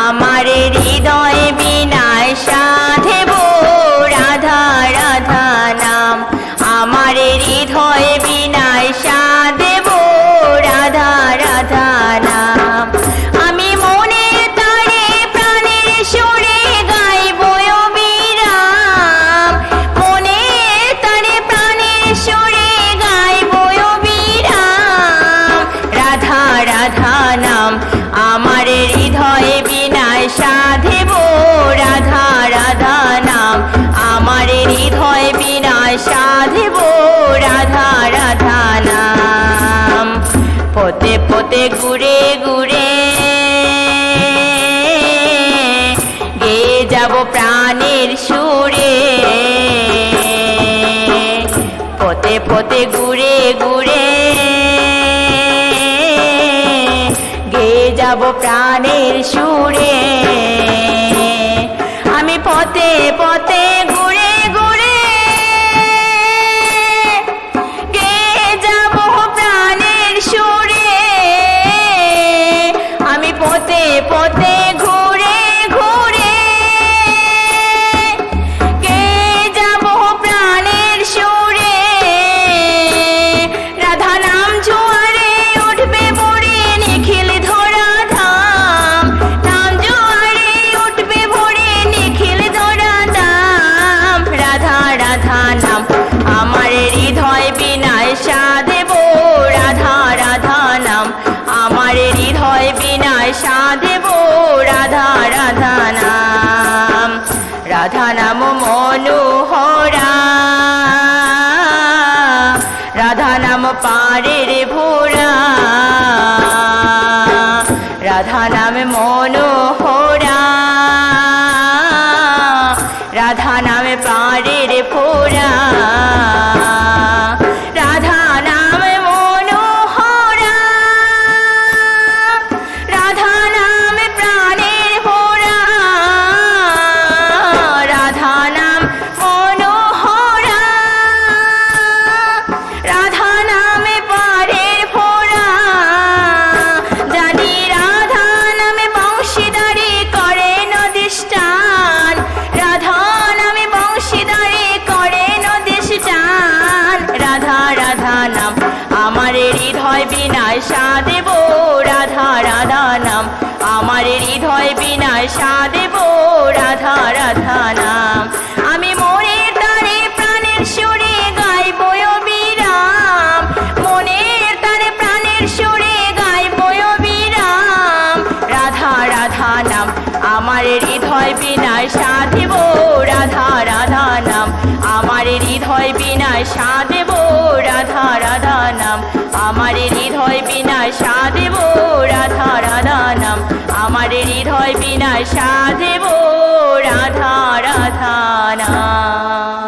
আমার হৃদয় বিনা পথে ঘুরে ঘুরে গেয়ে যাব প্রাণের সুরে। পথে পথে ঘুরে ঘুরে গেয়ে যাব প্রাণের সুরে। আমি পথে পথে রাধা নাম মনোহরা রাধা নাম পাড়ের ভোরা রাধা নাম মনোহরা সা দেব, রাধা রাধা নাম। আমার হৃদয় বিনাশা দেব, রাধা রাধা নাম। আমার হৃদয় বিনাশা দেব, রাধা রাধা নাম।